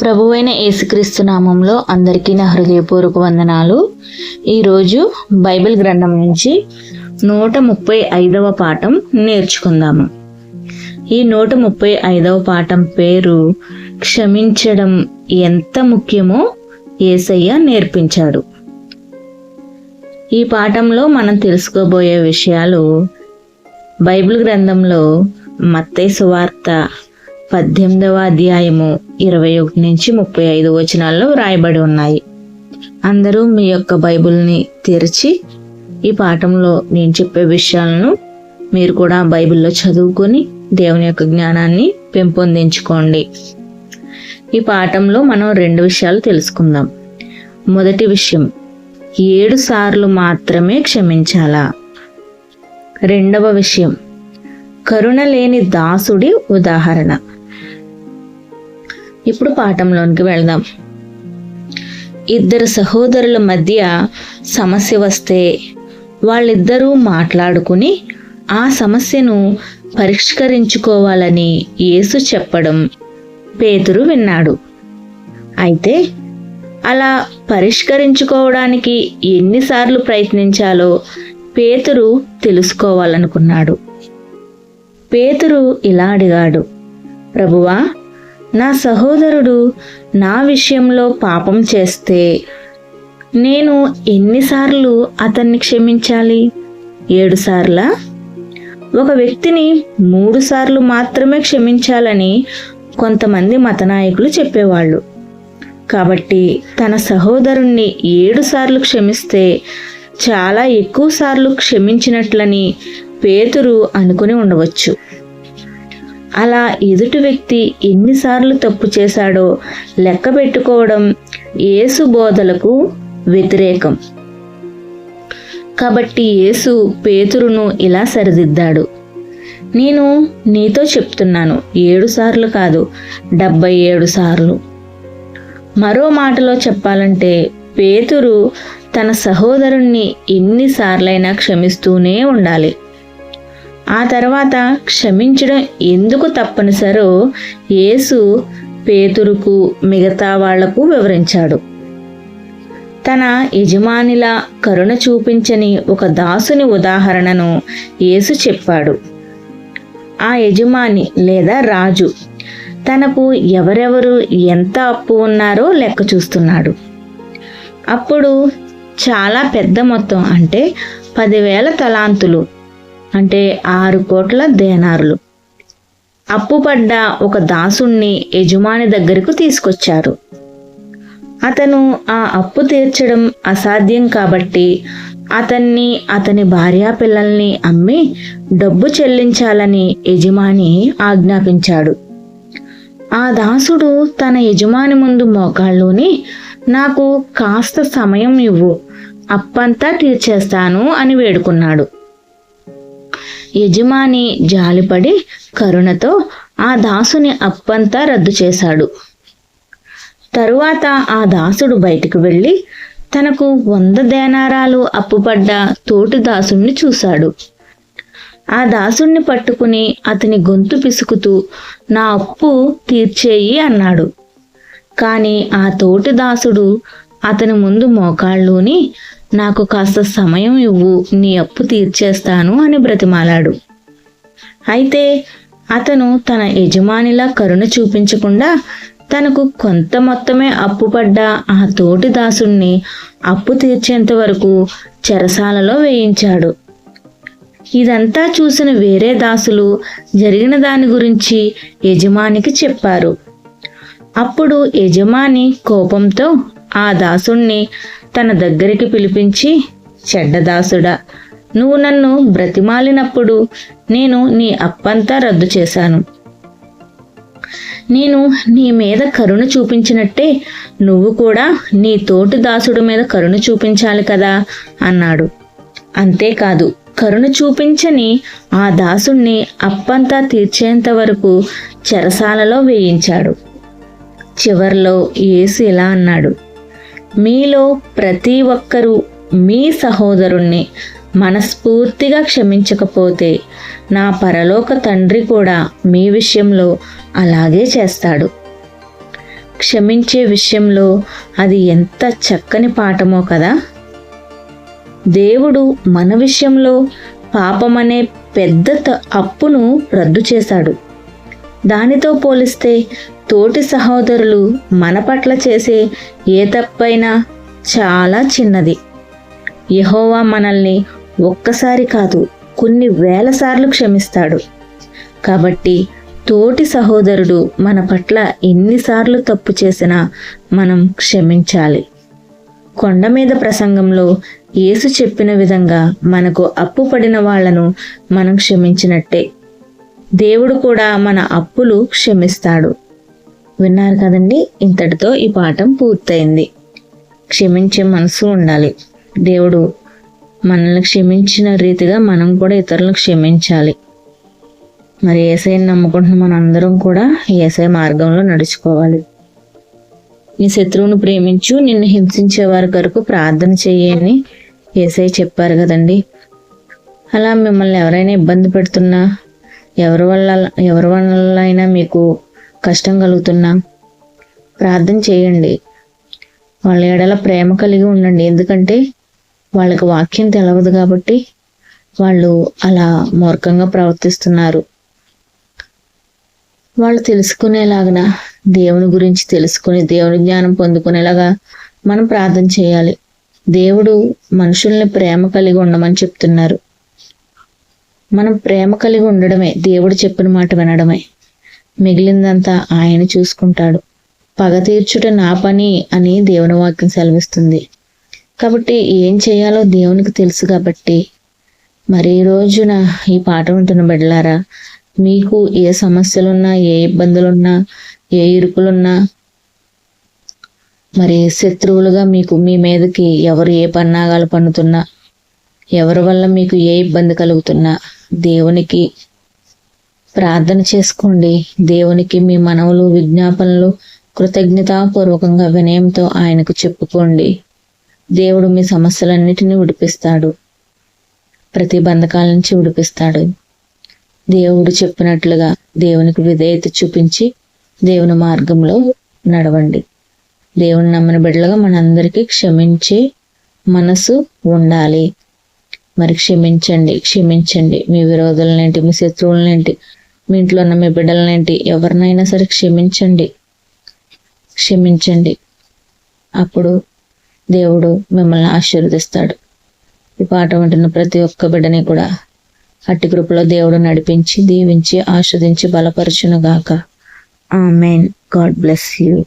ప్రభువైన యేసుక్రీస్తు నామంలో అందరికీ నా హృదయపూర్వక వందనాలు. ఈరోజు బైబిల్ గ్రంథం నుంచి నూట ముప్పై ఐదవ పాఠం నేర్చుకుందాము. ఈ నూట ముప్పై ఐదవ పాఠం పేరు క్షమించడం ఎంత ముఖ్యమో ఏసయ్య నేర్పించాడు. ఈ పాఠంలో మనం తెలుసుకోబోయే విషయాలు బైబిల్ గ్రంథంలో మత్తై సువార్త పద్దెనిమిదవ అధ్యాయము ఇరవై ఒకటి నుంచి ముప్పై ఐదు వచనాల్లో వ్రాయబడి ఉన్నాయి. అందరూ మీ యొక్క బైబిల్ని తెరిచి ఈ పాఠంలో నేను చెప్పే విషయాలను మీరు కూడా బైబిల్లో చదువుకొని దేవుని యొక్క జ్ఞానాన్ని పెంపొందించుకోండి. ఈ పాఠంలో మనం రెండు విషయాలు తెలుసుకుందాం. మొదటి విషయం ఏడు సార్లు మాత్రమే క్షమించాలా? రెండవ విషయం కరుణ లేని దాసుడి ఉదాహరణ. ఇప్పుడు పాఠంలోనికి వెళ్దాం. ఇద్దరు సహోదరుల మధ్య సమస్య వస్తే వాళ్ళిద్దరూ మాట్లాడుకుని ఆ సమస్యను పరిష్కరించుకోవాలని యేసు చెప్పడం పేతురు విన్నాడు. అయితే అలా పరిష్కరించుకోవడానికి ఎన్నిసార్లు ప్రయత్నించాలో పేతురు తెలుసుకోవాలనుకున్నాడు. పేతురు ఇలా అడిగాడు ప్రభువా నా సహోదరుడు నా విషయంలో పాపం చేస్తే నేను ఎన్నిసార్లు అతన్ని క్షమించాలి? ఏడుసార్లా ఒక వ్యక్తిని మూడు సార్లు మాత్రమే క్షమించాలని కొంతమంది మతనాయకులు చెప్పేవాళ్ళు. కాబట్టి తన సహోదరుణ్ణి ఏడుసార్లు క్షమిస్తే చాలా ఎక్కువ సార్లు క్షమించినట్లని పేతురు అనుకుని ఉండవచ్చు. అలా ఎదుటి వ్యక్తి ఎన్నిసార్లు తప్పు చేశాడో లెక్క పెట్టుకోవడం యేసు బోధలకు వ్యతిరేకం. కాబట్టి యేసు పేతురును ఇలా సరిదిద్దాడు. నేను నీతో చెప్తున్నాను ఏడు సార్లు కాదు డెబ్బై ఏడు సార్లు. మరో మాటలో చెప్పాలంటే పేతురు తన సహోదరుణ్ణి ఎన్నిసార్లైనా క్షమిస్తూనే ఉండాలి. ఆ తర్వాత క్షమించడం ఎందుకు తప్పనిసరో యేసు పేతురుకు మిగతా వాళ్ళకు వివరించాడు. తన యజమానిలా కరుణ చూపించని ఒక దాసుని ఉదాహరణను యేసు చెప్పాడు. ఆ యజమాని లేదా రాజు తనకు ఎవరెవరు ఎంత అప్పు ఉన్నారో లెక్క చూస్తున్నాడు. అప్పుడు చాలా పెద్ద మొత్తం అంటే పదివేల తలాంతులు అంటే ఆరు కోట్ల దేనారులు. అప్పుపడ్డ ఒక దాసుణ్ణి యజమాని దగ్గరకు తీసుకొచ్చారు. అతను ఆ అప్పు తీర్చడం అసాధ్యం కాబట్టి అతన్ని అతని భార్యా పిల్లల్ని అమ్మి డబ్బు చెల్లించాలని యజమాని ఆజ్ఞాపించాడు. ఆ దాసుడు తన యజమాని ముందు మోకాళ్ళూని నాకు కాస్త సమయం ఇవ్వు అప్పంతా తీర్చేస్తాను అని వేడుకున్నాడు. యజమాని జాలిపడి కరుణతో ఆ దాసుని అప్పంతా రద్దు చేశాడు. తరువాత ఆ దాసుడు బయటకు వెళ్ళి తనకు వంద దేనారాలు అప్పుపడ్డ తోటి దాసుణ్ణి చూశాడు. ఆ దాసుణ్ణి పట్టుకుని అతని గొంతు పిసుకుతూ నా అప్పు తీర్చేయి అన్నాడు. కాని ఆ తోటి దాసుడు అతని ముందు మోకాళ్ళూని నాకు కాస్త సమయం ఇవ్వు నీ అప్పు తీర్చేస్తాను అని బ్రతిమాలాడు. అయితే అతను తన యజమానిలా కరుణ చూపించకుండా తనకు కొంత మొత్తమే అప్పుపడ్డ ఆ తోటి దాసుణ్ణి అప్పు తీర్చేంత వరకు చెరసాలలో వేయించాడు. ఇదంతా చూసిన వేరే దాసులు జరిగిన దాని గురించి యజమానికి చెప్పారు. అప్పుడు యజమాని కోపంతో ఆ దాసుణ్ణి తన దగ్గరికి పిలిపించి చెడ్డదాసుడా నువ్వు నన్ను బ్రతిమాలినప్పుడు నేను నీ అప్పంతా రద్దు చేశాను. నేను నీ మీద కరుణ చూపించినట్టే నువ్వు కూడా నీ తోటి దాసుడు మీద కరుణ చూపించాలి కదా అన్నాడు. అంతేకాదు కరుణ చూపించని ఆ దాసుణ్ణి అప్పంతా తీర్చేంత వరకు చెరసాలలో వేయించాడు. చివర్లో యేసు ఇలా అన్నాడు. మీలో ప్రతి ఒక్కరూ మీ సహోదరుణ్ణి మనస్ఫూర్తిగా క్షమించకపోతే నా పరలోక తండ్రి కూడా మీ విషయంలో అలాగే చేస్తాడు. క్షమించే విషయంలో అది ఎంత చక్కని పాఠమో కదా! దేవుడు మన విషయంలో పాపమనే పెద్ద త- అప్పును రద్దు చేశాడు. దానితో పోలిస్తే తోటి సహోదరులు మన పట్ల చేసే ఏ తప్పైనా చాలా చిన్నది. యహోవా మనల్ని ఒక్కసారి కాదు కొన్ని వేల సార్లు క్షమిస్తాడు. కాబట్టి తోటి సహోదరుడు మన పట్ల ఎన్నిసార్లు తప్పు చేసినా మనం క్షమించాలి. కొండ మీద ప్రసంగంలో యేసు చెప్పిన విధంగా మనకు అప్పు పడిన వాళ్ళను మనం క్షమించినట్టే. దేవుడు కూడా మన అప్పులు క్షమిస్తాడు. విన్నారు కదండి? ఇంతటితో ఈ పాఠం పూర్తయింది. క్షమించే మనసు ఉండాలి. దేవుడు మనల్ని క్షమించిన రీతిగా మనం కూడా ఇతరులను క్షమించాలి. మరి ఏసైని నమ్ముకుంటున్న మనందరం కూడా ఏసై మార్గంలో నడుచుకోవాలి. నీ శత్రువును ప్రేమించు నిన్ను హింసించే వారి కొరకు ప్రార్థన చేయని ఏసై చెప్పారు కదండి. అలా మిమ్మల్ని ఎవరైనా ఇబ్బంది పెడుతున్నా ఎవరి వల్ల ఎవరి వల్ల అయినా మీకు కష్టం కలుగుతున్నా ప్రార్థన చేయండి. వాళ్ళ ఎడల ప్రేమ కలిగి ఉండండి. ఎందుకంటే వాళ్ళకి వాక్యం తెలవదు కాబట్టి వాళ్ళు అలా మూర్ఖంగా ప్రవర్తిస్తున్నారు. వాళ్ళు తెలుసుకునేలాగా దేవుని గురించి తెలుసుకుని దేవుని జ్ఞానం పొందుకునేలాగా మనం ప్రార్థన చేయాలి. దేవుడు మనుషుల్ని ప్రేమ కలిగి ఉండమని చెప్తున్నారు. మనం ప్రేమ కలిగి ఉండడమే దేవుడు చెప్పిన మాట వినడమే. మిగిలిందంతా ఆయన చూసుకుంటాడు. పగ తీర్చుట నా పని అని దేవుని వాక్యం సెలవిస్తుంది. కాబట్టి ఏం చేయాలో దేవునికి తెలుసు కాబట్టి. మరి ఈ రోజున ఈ పాట ఉంటున్న బిడ్డలారా మీకు ఏ సమస్యలున్నా ఏ ఇబ్బందులున్నా ఏ ఇరుకులున్నా మరి శత్రువులుగా మీకు మీ మీదకి ఎవరు ఏ పన్నాగాలు పన్నుతున్నా ఎవరి వల్ల మీకు ఏ ఇబ్బంది కలుగుతున్నా దేవునికి ప్రార్థన చేసుకోండి. దేవునికి మీ మనవులు విజ్ఞాపనలు కృతజ్ఞతాపూర్వకంగా వినయంతో ఆయనకు చెప్పుకోండి. దేవుడు మీ సమస్యలన్నిటినీ విడిపిస్తాడు. ప్రతి బంధకాల నుంచి విడిపిస్తాడు. దేవుడు చెప్పినట్లుగా దేవునికి విధేయత చూపించి దేవుని మార్గంలో నడవండి. దేవుని నమ్మిన బిడ్డలుగా మనందరికీ క్షమించే మనసు ఉండాలి. మరి క్షమించండి క్షమించండి. మీ విరోధులనేంటి మీ శత్రువులనేంటి మీ ఇంట్లో ఉన్న మీ బిడ్డలనేంటి ఎవరినైనా సరే క్షమించండి. క్షమించండి. అప్పుడు దేవుడు మిమ్మల్ని ఆశీర్వదిస్తాడు. ఈ పాట వింటున్న ప్రతి ఒక్క బిడ్డని కూడా అట్టి కృపలో దేవుడు నడిపించి దీవించి ఆస్వాదించి బలపరచునుగాక. May God bless you.